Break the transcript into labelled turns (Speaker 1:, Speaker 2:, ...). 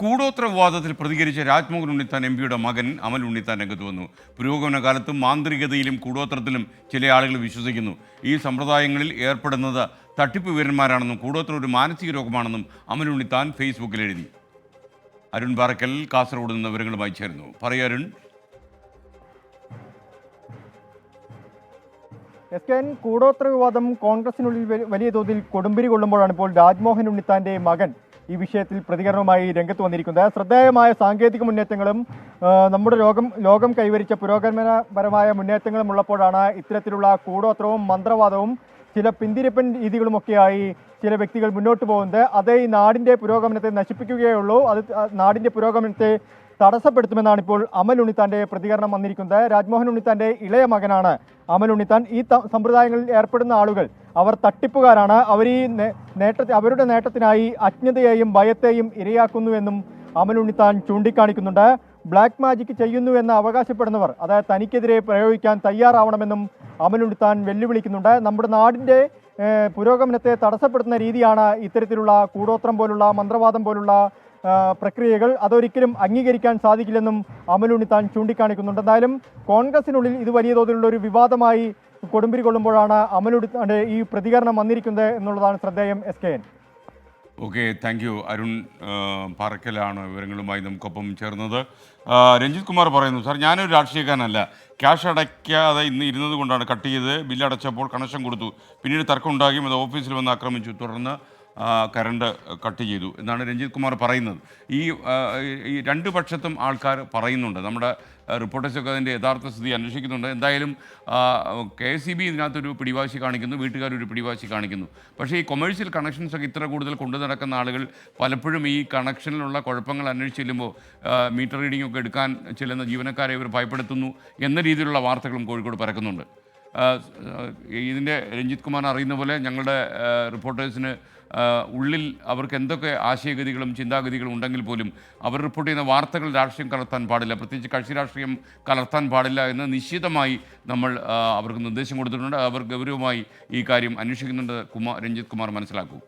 Speaker 1: കൂടോത്ര വിവാദത്തിൽ പ്രതികരിച്ച രാജ്മോഹൻ ഉണ്ണിത്താൻ എം പിയുടെ മകൻ അമൽ ഉണ്ണിത്താൻ രംഗത്ത് വന്നു. പുരോഗമന കാലത്തും മാന്ത്രികതയിലും കൂടോത്രത്തിലും ചില ആളുകൾ വിശ്വസിക്കുന്നു. ഈ സമ്പ്രദായങ്ങളിൽ ഏർപ്പെടുന്നത് തട്ടിപ്പ് വീരന്മാരാണെന്നും കൂടോത്രം ഒരു മാനസിക രോഗമാണെന്നും അമൽ ഉണ്ണിത്താൻ ഫേസ്ബുക്കിൽ എഴുതി. അരുൺ പാറക്കൽ കാസർഗോഡ് നിന്ന് വിവരങ്ങളുമായി ചേർന്നു പറയൂ അരുൺ.
Speaker 2: എസ് കെ എൻ കൂടോത്ര വിവാദം കോൺഗ്രസിനുള്ളിൽ വലിയ തോതിൽ കൊടുമ്പിരി കൊള്ളുമ്പോഴാണ് ഇപ്പോൾ രാജ്മോഹൻ ഉണ്ണിത്താന്റെ മകൻ ഈ വിഷയത്തിൽ പ്രതികരണവുമായി രംഗത്ത് വന്നിരിക്കുന്നത്. ശ്രദ്ധേയമായ സാങ്കേതിക മുന്നേറ്റങ്ങളും നമ്മുടെ ലോകം ലോകം കൈവരിച്ച പുരോഗമനപരമായ മുന്നേറ്റങ്ങളും ഉള്ളപ്പോഴാണ് ഇത്തരത്തിലുള്ള കൂടോത്രവും മന്ത്രവാദവും ചില പിന്തിരിപ്പൻ രീതികളുമൊക്കെയായി ചില വ്യക്തികൾ മുന്നോട്ട് പോകുന്നത്. അതേ ഈ നാടിന്റെ പുരോഗമനത്തെ നശിപ്പിക്കുകയുള്ളൂ അത് നാടിന്റെ പുരോഗമനത്തെ തടസ്സപ്പെടുത്തുമെന്നാണ് ഇപ്പോൾ അമൽ ഉണ്ണിത്താന്റെ പ്രതികരണം വന്നിരിക്കുന്നത്. രാജ്മോഹൻ ഉണ്ണിത്താന്റെ ഇളയ മകനാണ് അമൽ ഉണ്ണിത്താൻ. ഈ സമ്പ്രദായങ്ങളിൽ ഏർപ്പെടുന്ന ആളുകൾ അവർ തട്ടിപ്പുകാരാണ്. അവർ ഈ നേട്ട അവരുടെ നേട്ടത്തിനായി അജ്ഞതയെയും ഭയത്തെയും ഇരയാക്കുന്നുവെന്നും അമൽ ഉണ്ണിത്താൻ ചൂണ്ടിക്കാണിക്കുന്നുണ്ട്. ബ്ലാക്ക് മാജിക് ചെയ്യുന്നു എന്ന് അവകാശപ്പെടുന്നവർ അതായത് തനിക്കെതിരെ പ്രയോഗിക്കാൻ തയ്യാറാവണമെന്നും ഉണ്ണിത്താൻ വെല്ലുവിളിക്കുന്നുണ്ട്. നമ്മുടെ നാടിന്റെ പുരോഗമനത്തെ തടസ്സപ്പെടുത്തുന്ന രീതിയാണ് ഇത്തരത്തിലുള്ള കൂടോത്രം പോലുള്ള മന്ത്രവാദം പോലുള്ള പ്രക്രിയകൾ അതൊരിക്കലും അംഗീകരിക്കാൻ സാധിക്കില്ലെന്നും അമലുണ്ണി താൻ ചൂണ്ടിക്കാണിക്കുന്നുണ്ട്. എന്തായാലും കോൺഗ്രസിനുള്ളിൽ ഇത് വലിയ തോതിലുള്ള ഒരു വിവാദമായി കൊടുമ്പിരി കൊള്ളുമ്പോഴാണ് അമലുണ്ണി ഈ പ്രതികരണം വന്നിരിക്കുന്നത് എന്നുള്ളതാണ് ശ്രദ്ധേയം S K N.
Speaker 1: Okay thank you. Arun പാറക്കലാണ് വിവരങ്ങളുമായി നമുക്കൊപ്പം ചേർന്നത്. രഞ്ജിത് കുമാർ പറയുന്നു സാർ ഞാനൊരു രാഷ്ട്രീയക്കാരനല്ല. ക്യാഷ് അടയ്ക്കാതെ ഇന്ന് ഇരുന്നത് കൊണ്ടാണ് കട്ട് ചെയ്ത് ബില്ല് അടച്ചപ്പോൾ കണക്ഷൻ കൊടുത്തു. പിന്നീട് തർക്കം ഉണ്ടാകും. അത് ഓഫീസിൽ വന്ന് ആക്രമിച്ചു. തുടർന്ന് ആ, കറണ്ട് കട്ട് ചെയ്തു എന്നാണ് രഞ്ജിത് കുമാർ പറയുന്നത്. ഈ ഈ രണ്ട് പക്ഷത്തും ആൾക്കാർ പറയുന്നുണ്ട്. നമ്മുടെ റിപ്പോർട്ടേഴ്സൊക്കെ അതിന്റെ യഥാർത്ഥ സ്ഥിതി അന്വേഷിക്കുന്നുണ്ട്. എന്തായാലും കെ എസ് സി ബി ഇതിനകത്തൊരു പിടിവാശി കാണിക്കുന്നു വീട്ടുകാരൊരു പിടിവാശി കാണിക്കുന്നു. പക്ഷേ ഈ കൊമേഴ്ഷ്യൽ കണക്ഷൻസ് ഒക്കെ ഇത്ര കൂടുതൽ കൊണ്ടു നടക്കുന്ന ആളുകൾ പലപ്പോഴും ഈ കണക്ഷനിലുള്ള കുഴപ്പങ്ങൾ അന്വേഷിച്ച് ചെല്ലുമ്പോൾ മീറ്റർ റീഡിംഗ് ഒക്കെ എടുക്കാൻ ചെല്ലുന്ന ജീവനക്കാരെ ഇവർ ഭയപ്പെടുത്തുന്നു എന്ന രീതിയിലുള്ള വാർത്തകളും കോഴിക്കോട് പരക്കുന്നുണ്ട്. ഇതിന്റെ രഞ്ജിത് കുമാർ അറിയുന്ന പോലെ ഞങ്ങളുടെ റിപ്പോർട്ടേഴ്സിന് ഉള്ളിൽ അവർക്ക് എന്തൊക്കെ ആശയഗതികളും ചിന്താഗതികളും ഉണ്ടെങ്കിൽ പോലും അവർ റിപ്പോർട്ട് ചെയ്യുന്ന വാർത്തകൾ രാഷ്ട്രീയം കലർത്താൻ പാടില്ല. പ്രത്യേകിച്ച് കക്ഷി രാഷ്ട്രീയം കലർത്താൻ പാടില്ല എന്ന് നിശ്ചിതമായി നമ്മൾ അവർക്ക് നിർദ്ദേശം കൊടുത്തിട്ടുണ്ട്. അവർ ഗൗരവമായി ഈ കാര്യം അന്വേഷിക്കുന്നുണ്ട്. കുമാർ രഞ്ജിത് കുമാർ മനസ്സിലാക്കൂ.